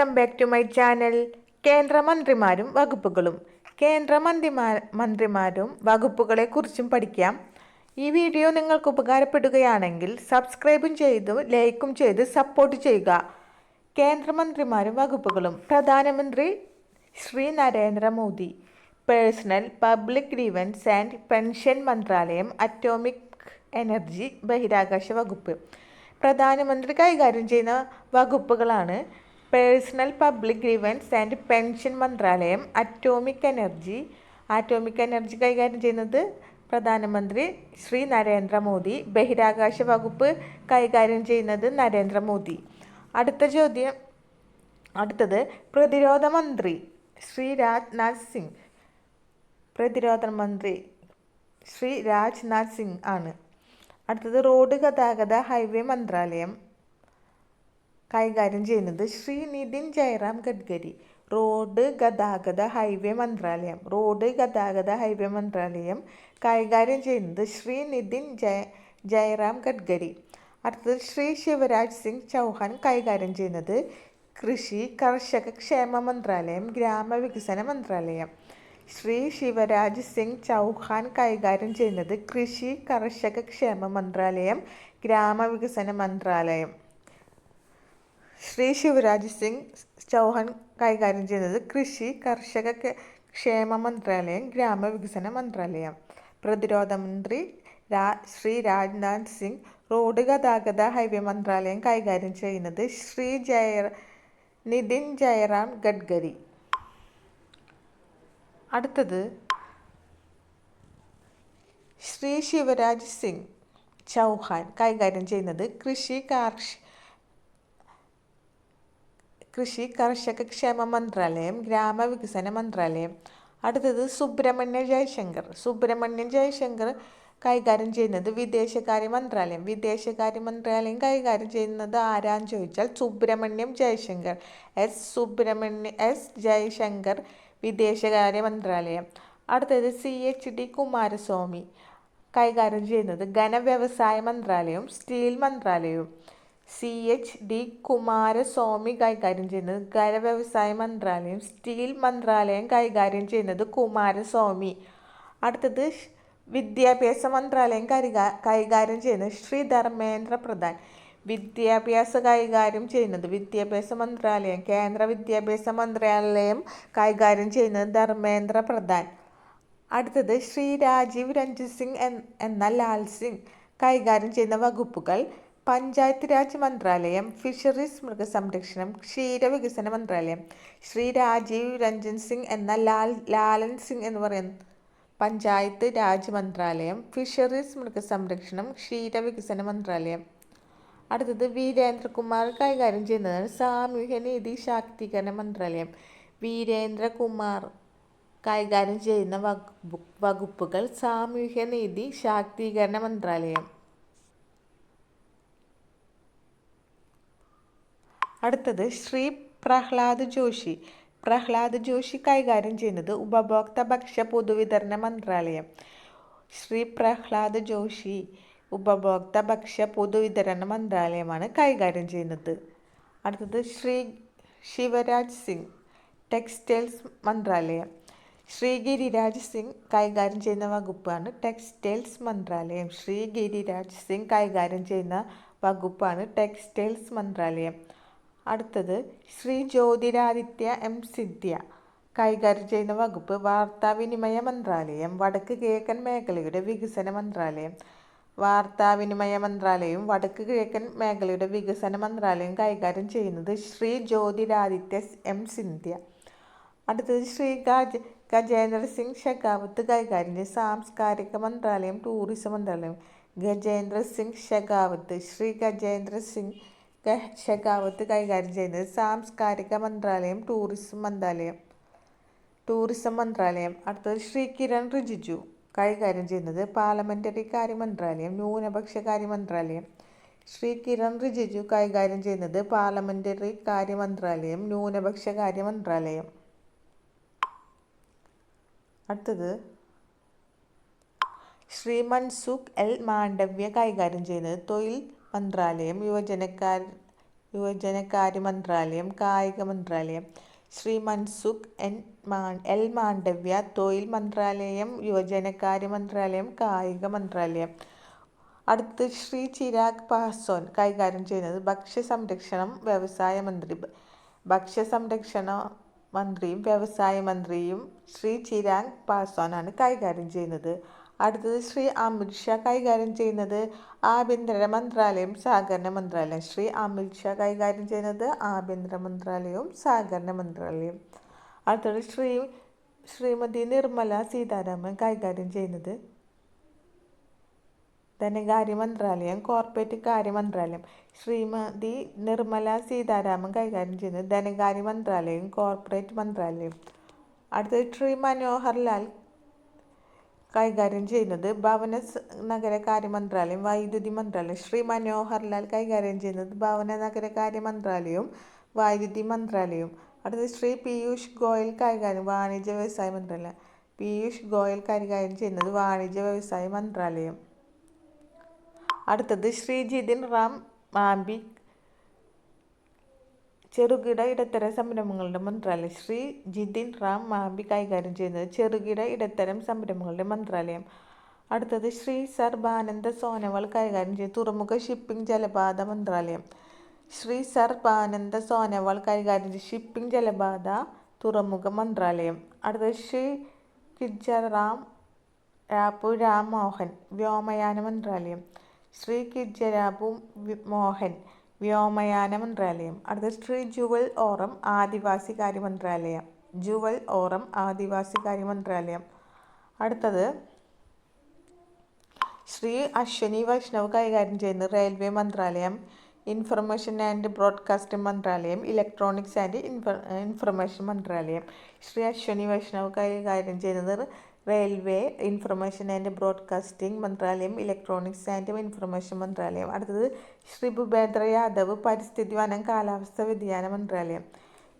Welcome back to my channel കേന്ദ്രമന്ത്രിമാരും വകുപ്പുകളും. കേന്ദ്രമന്ത്രിമാ മന്ത്രിമാരും വകുപ്പുകളെക്കുറിച്ചും പഠിക്കാം. ഈ വീഡിയോ നിങ്ങൾക്ക് ഉപകാരപ്പെടുകയാണെങ്കിൽ സബ്സ്ക്രൈബും ചെയ്ത് ലൈക്കും ചെയ്ത് സപ്പോർട്ട് ചെയ്യുക. കേന്ദ്രമന്ത്രിമാരും വകുപ്പുകളും. പ്രധാനമന്ത്രി Shri Narendra Modi personnel public grievances and pension മന്ത്രാലയം അറ്റോമിക് എനർജി ബഹിരാകാശ വകുപ്പ്. പ്രധാനമന്ത്രി കൈകാര്യം ചെയ്യുന്ന വകുപ്പുകളാണ് personnel public grievances and pension മന്ത്രാലയം അറ്റോമിക് എനർജി. അറ്റോമിക് എനർജി കൈകാര്യം ചെയ്യുന്നത് പ്രധാനമന്ത്രി ശ്രീ നരേന്ദ്രമോദി. ബഹിരാകാശ വകുപ്പ് കൈകാര്യം ചെയ്യുന്നത് നരേന്ദ്രമോദി. അടുത്ത ചോദ്യം അടുത്തത് പ്രതിരോധ മന്ത്രി ശ്രീ രാജ്നാഥ് സിംഗ്. പ്രതിരോധ മന്ത്രി ശ്രീ രാജ്നാഥ് സിംഗ് ആണ്. അടുത്തത് റോഡ് ഗതാഗത ഹൈവേ മന്ത്രാലയം. കൈകാര്യം ചെയ്യുന്നത് ശ്രീ നിതിൻ ജയറാം ഗഡ്കരി. റോഡ് ഗതാഗത ഹൈവേ മന്ത്രാലയം. റോഡ് ഗതാഗത ഹൈവേ മന്ത്രാലയം കൈകാര്യം ചെയ്യുന്നത് ശ്രീ നിതിൻ ജയ ജയറാം ഗഡ്കരി. അടുത്തത് ശ്രീ ശിവരാജ് സിംഗ് ചൗഹാൻ കൈകാര്യം ചെയ്യുന്നത് കൃഷി കർഷക ക്ഷേമ മന്ത്രാലയം ഗ്രാമവികസന മന്ത്രാലയം. ശ്രീ ശിവരാജ് സിംഗ് ചൗഹാൻ കൈകാര്യം ചെയ്യുന്നത് കൃഷി കർഷക ക്ഷേമ മന്ത്രാലയം ഗ്രാമവികസന മന്ത്രാലയം. ശ്രീ ശിവരാജ് സിംഗ് ചൗഹാൻ കൈകാര്യം ചെയ്തത് കൃഷി കർഷക ക്ഷേമ മന്ത്രാലയം ഗ്രാമവികസന മന്ത്രാലയം. പ്രതിരോധ മന്ത്രി രാ ശ്രീ രാജ്നാഥ് സിംഗ് റോഡ് ഗതാഗത ഹൈവേ മന്ത്രാലയം കൈകാര്യം ചെയ്യുന്നത് ശ്രീ ജയ നിതിൻ ജയറാം ഗഡ്കരി. അടുത്തത് ശ്രീ ശിവരാജ് സിംഗ് ചൗഹാൻ കൈകാര്യം ചെയ്യുന്നത് കൃഷി കാർഷ കൃഷി കർഷക ക്ഷേമ മന്ത്രാലയം ഗ്രാമവികസന മന്ത്രാലയം. അടുത്തത് സുബ്രഹ്മണ്യ ജയശങ്കർ. സുബ്രഹ്മണ്യ ജയശങ്കർ കൈകാര്യം ചെയ്യുന്നത് വിദേശകാര്യ മന്ത്രാലയം. വിദേശകാര്യ മന്ത്രാലയം കൈകാര്യം ചെയ്യുന്നത് ആരാന്ന് ചോദിച്ചാൽ സുബ്രഹ്മണ്യം ജയശങ്കർ. എസ് സുബ്രഹ്മണ്യ എസ് ജയശങ്കർ വിദേശകാര്യ മന്ത്രാലയം. അടുത്തത് സി എച്ച് ഡി കുമാരസ്വാമി കൈകാര്യം ചെയ്യുന്നത് ഘനവ്യവസായ മന്ത്രാലയവും സ്റ്റീൽ മന്ത്രാലയവും. സി എച്ച് ഡി കുമാരസ്വാമി കൈകാര്യം ചെയ്യുന്നത് ഘനവ്യവസായ മന്ത്രാലയം സ്റ്റീൽ മന്ത്രാലയം കൈകാര്യം ചെയ്യുന്നത് കുമാരസ്വാമി. അടുത്തത് വിദ്യാഭ്യാസ മന്ത്രാലയം കൈകാ കൈകാര്യം ചെയ്യുന്നത് ശ്രീ ധർമ്മേന്ദ്ര പ്രധാൻ. വിദ്യാഭ്യാസ കൈകാര്യം ചെയ്യുന്നത് വിദ്യാഭ്യാസ മന്ത്രാലയം കേന്ദ്ര വിദ്യാഭ്യാസ മന്ത്രാലയം കൈകാര്യം ചെയ്യുന്നത് ധർമ്മേന്ദ്ര പ്രധാൻ. അടുത്തത് ശ്രീ രാജീവ് രഞ്ജിത് സിംഗ് എന്ന ലാൽ സിംഗ് കൈകാര്യം ചെയ്യുന്ന വകുപ്പുകൾ പഞ്ചായത്ത് രാജ് മന്ത്രാലയം ഫിഷറീസ് മൃഗസംരക്ഷണം ക്ഷീരവികസന മന്ത്രാലയം ശ്രീ രാജീവ് രഞ്ജൻ സിംഗ് എന്ന ലാൽ ലാലൻ സിംഗ് എന്ന് പറയുന്ന പഞ്ചായത്ത് രാജ് മന്ത്രാലയം ഫിഷറീസ് മൃഗസംരക്ഷണം ക്ഷീരവികസന മന്ത്രാലയം. അടുത്തത് വീരേന്ദ്രകുമാർ കൈകാര്യം ചെയ്യുന്നതാണ് സാമൂഹ്യനീതി ശാക്തീകരണ മന്ത്രാലയം. വീരേന്ദ്രകുമാർ കൈകാര്യം ചെയ്യുന്ന വകുപ്പുകൾ സാമൂഹ്യനീതി ശാക്തീകരണ മന്ത്രാലയം. അടുത്തത് ശ്രീ പ്രഹ്ലാദ് ജോഷി. പ്രഹ്ലാദ് ജോഷി കൈകാര്യം ചെയ്യുന്നത് ഉപഭോക്തൃ ഭക്ഷ്യ പൊതുവിതരണ മന്ത്രാലയം. ശ്രീ പ്രഹ്ലാദ് ജോഷി ഉപഭോക്തൃ ഭക്ഷ്യ പൊതുവിതരണ മന്ത്രാലയമാണ് കൈകാര്യം ചെയ്യുന്നത്. അടുത്തത് ശ്രീ ശിവരാജ് സിംഗ് ടെക്സ്റ്റൈൽസ് മന്ത്രാലയം. ശ്രീ ഗിരിരാജ് സിംഗ് കൈകാര്യം ചെയ്യുന്ന വകുപ്പാണ് ടെക്സ്റ്റൈൽസ് മന്ത്രാലയം. ശ്രീ ഗിരിരാജ് സിംഗ് കൈകാര്യം ചെയ്യുന്ന വകുപ്പാണ് ടെക്സ്റ്റൈൽസ് മന്ത്രാലയം. അടുത്തത് ശ്രീ ജ്യോതിരാദിത്യ എം സിദ്ധ്യ. കൈകാര്യം ചെയ്യുന്ന വകുപ്പ് വാർത്താവിനിമയ മന്ത്രാലയം. വടക്ക് കിഴക്കൻ മേഖലയുടെ വികസന മന്ത്രാലയം. വാർത്താവിനിമയ മന്ത്രാലയവും വടക്ക് കിഴക്കൻ മേഖലയുടെ വികസന മന്ത്രാലയം കൈകാര്യം ചെയ്യുന്നത് ശ്രീ ജ്യോതിരാദിത്യ എം സിന്ധ്യ അടുത്തത് ശ്രീ ഗജ ഗജേന്ദ്ര സിംഗ് ഷെഖാവത്ത് കൈകാര്യം ചെയ്യുന്ന സാംസ്കാരിക മന്ത്രാലയം ടൂറിസം മന്ത്രാലയം. ഗജേന്ദ്ര സിംഗ് ഷെഖാവത്ത് ശ്രീ ഗജേന്ദ്ര സിംഗ് ഷെഖാവത്ത് കൈകാര്യം ചെയ്യുന്നത് സാംസ്കാരിക മന്ത്രാലയം ടൂറിസം മന്ത്രാലയം ടൂറിസം മന്ത്രാലയം. അടുത്തത് ശ്രീ കിരൺ റിജിജു കൈകാര്യം ചെയ്യുന്നത് പാർലമെന്ററി കാര്യ മന്ത്രാലയം ന്യൂനപക്ഷ കാര്യ മന്ത്രാലയം. ശ്രീ കിരൺ റിജിജു കൈകാര്യം ചെയ്യുന്നത് പാർലമെന്ററി കാര്യ മന്ത്രാലയം ന്യൂനപക്ഷ കാര്യ മന്ത്രാലയം. അടുത്തത് ശ്രീ മൻസുഖ് എൽ മാണ്ഡവ്യ കൈകാര്യം ചെയ്യുന്നത് തൊഴിൽ മന്ത്രാലയം യുവജനക്കാർ യുവജനകാര്യ മന്ത്രാലയം കായിക മന്ത്രാലയം ശ്രീ മൻസുഖ് എൻ മാ എൽ മാണ്ഡവ്യ തൊഴിൽ മന്ത്രാലയം യുവജനകാര്യ മന്ത്രാലയം കായിക മന്ത്രാലയം. അടുത്ത് ശ്രീ ചിരാഗ് പാസ്വാൻ കൈകാര്യം ചെയ്യുന്നത് ഭക്ഷ്യ സംരക്ഷണം വ്യവസായ മന്ത്രി ഭക്ഷ്യ സംരക്ഷണ മന്ത്രിയും വ്യവസായ മന്ത്രിയും ശ്രീ ചിരാഗ് പാസ്വാനാണ് കൈകാര്യം ചെയ്യുന്നത്. അടുത്തത് ശ്രീ അമിത് ഷാ കൈകാര്യം ചെയ്യുന്നത് ആഭ്യന്തര മന്ത്രാലയം സഹകരണ മന്ത്രാലയം. ശ്രീ അമിത് ഷാ കൈകാര്യം ചെയ്യുന്നത് ആഭ്യന്തര മന്ത്രാലയവും സഹകരണ മന്ത്രാലയവും. അടുത്തത് ശ്രീ ശ്രീമതി നിർമ്മല സീതാരാമൻ കൈകാര്യം ചെയ്യുന്നത് ധനകാര്യ മന്ത്രാലയം കോർപ്പറേറ്റ് കാര്യ മന്ത്രാലയം. ശ്രീമതി നിർമ്മല സീതാരാമൻ കൈകാര്യം ചെയ്യുന്നത് ധനകാര്യ മന്ത്രാലയം കോർപ്പറേറ്റ് മന്ത്രാലയം അടുത്തത് ശ്രീ മനോഹർ ലാൽ കൈകാര്യം ചെയ്യുന്നത്. ഭവന നഗരകാര്യ മന്ത്രാലയം വൈദ്യുതി മന്ത്രാലയം. ശ്രീ മനോഹർ ലാൽ കൈകാര്യം ചെയ്യുന്നത് ഭവന നഗരകാര്യ മന്ത്രാലയവും വൈദ്യുതി മന്ത്രാലയവും. അടുത്തത് ശ്രീ പീയൂഷ് ഗോയൽ കൈകാര്യം വാണിജ്യ വ്യവസായ മന്ത്രാലയം. പീയൂഷ് ഗോയൽ കൈകാര്യം ചെയ്യുന്നത് വാണിജ്യ വ്യവസായ മന്ത്രാലയം. അടുത്തത് ശ്രീ ജിതിൻ റാം മാമ്പി ചെറുകിട ഇടത്തരം സംരംഭങ്ങളുടെ മന്ത്രാലയം. ശ്രീ ജിതിൻ റാം മാമ്പി കൈകാര്യം ചെയ്യുന്നത് ചെറുകിട ഇടത്തരം സംരംഭങ്ങളുടെ മന്ത്രാലയം. അടുത്തത് ശ്രീ സർബാനന്ദ സോനവാൾ കൈകാര്യം ചെയ്യുന്നത് തുറമുഖ ഷിപ്പിംഗ് ജലപാത മന്ത്രാലയം. ശ്രീ സർബാനന്ദ സോനവാൾ കൈകാര്യം ചെയ്ത് ഷിപ്പിംഗ് ജലപാത തുറമുഖ മന്ത്രാലയം. അടുത്തത് ശ്രീ കിജറാം രാപ്പു രാം മോഹൻ വ്യോമയാന മന്ത്രാലയം. ശ്രീ കിജരാബു മോഹൻ വ്യോമയാന മന്ത്രാലയം. അടുത്ത ശ്രീ ജുവൽ ഓറം ആദിവാസി കാര്യ മന്ത്രാലയം. ജുവൽ ഓറം ആദിവാസി കാര്യ മന്ത്രാലയം. അടുത്തത് ശ്രീ അശ്വനി വൈഷ്ണവ് കൈകാര്യം ചെയ്യുന്ന റെയിൽവേ മന്ത്രാലയം ഇൻഫർമേഷൻ ആൻഡ് ബ്രോഡ്കാസ്റ്റിംഗ് മന്ത്രാലയം ഇലക്ട്രോണിക്സ് ആൻഡ് ഇൻഫർമേഷൻ മന്ത്രാലയം. ശ്രീ അശ്വനി വൈഷ്ണവ് കൈകാര്യം ചെയ്യുന്നത് റെയിൽവേ ഇൻഫർമേഷൻ ആൻഡ് ബ്രോഡ്കാസ്റ്റിംഗ് മന്ത്രാലയം ഇലക്ട്രോണിക്സ് ആൻഡ് ഇൻഫർമേഷൻ മന്ത്രാലയം. അടുത്തത് ശ്രീ ഭൂപേന്ദ്ര യാദവ് പരിസ്ഥിതി വനം കാലാവസ്ഥ വ്യതിയാന മന്ത്രാലയം.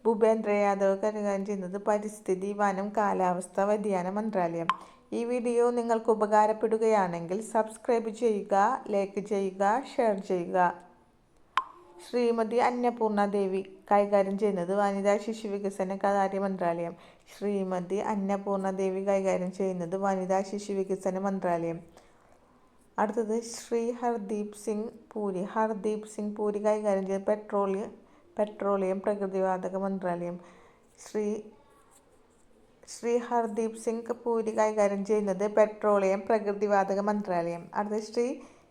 ഭൂപേന്ദ്ര യാദവ് കൈകാര്യം ചെയ്യുന്നത് പരിസ്ഥിതി വനം കാലാവസ്ഥ വ്യതിയാന മന്ത്രാലയം. ഈ വീഡിയോ നിങ്ങൾക്ക് ഉപകാരപ്പെടുകയാണെങ്കിൽ സബ്സ്ക്രൈബ് ചെയ്യുക ലൈക്ക് ചെയ്യുക ഷെയർ ചെയ്യുക. ശ്രീമതി അന്നപൂർണ ദേവി കൈകാര്യം ചെയ്യുന്നത് വനിതാ ശിശു വികസന കാര്യ മന്ത്രാലയം. ശ്രീമതി അന്നപൂർണ ദേവി കൈകാര്യം ചെയ്യുന്നത് വനിതാ ശിശു വികസന മന്ത്രാലയം. അടുത്തത് ശ്രീ ഹർദീപ് സിംഗ് പൂരി. ഹർദീപ് സിംഗ് പൂരി കൈകാര്യം ചെയ്ത് പെട്രോളിയം പെട്രോളിയം പ്രകൃതിവാതക മന്ത്രാലയം. ശ്രീ ശ്രീ ഹർദീപ് സിംഗ് പൂരി കൈകാര്യം ചെയ്യുന്നത് പെട്രോളിയം പ്രകൃതിവാതക മന്ത്രാലയം. അടുത്തത് ശ്രീ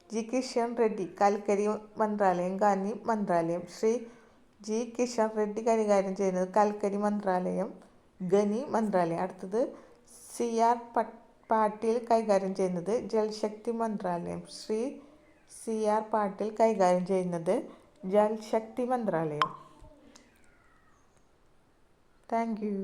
ജി കിഷൻ റെഡ്ഡി കൽക്കരി മന്ത്രാലയം ഖനി മന്ത്രാലയം. ശ്രീ ജി കിഷൻ റെഡ്ഡി കൈകാര്യം ചെയ്യുന്നത് കൽക്കരി മന്ത്രാലയം ഖനി മന്ത്രാലയം. അടുത്തത് സി ആർ പാട്ടീൽ കൈകാര്യം ചെയ്യുന്നത് ജൽശക്തി മന്ത്രാലയം. ശ്രീ സി ആർ പാട്ടീൽ കൈകാര്യം ചെയ്യുന്നത് ജൽശക്തി മന്ത്രാലയം. Thank you.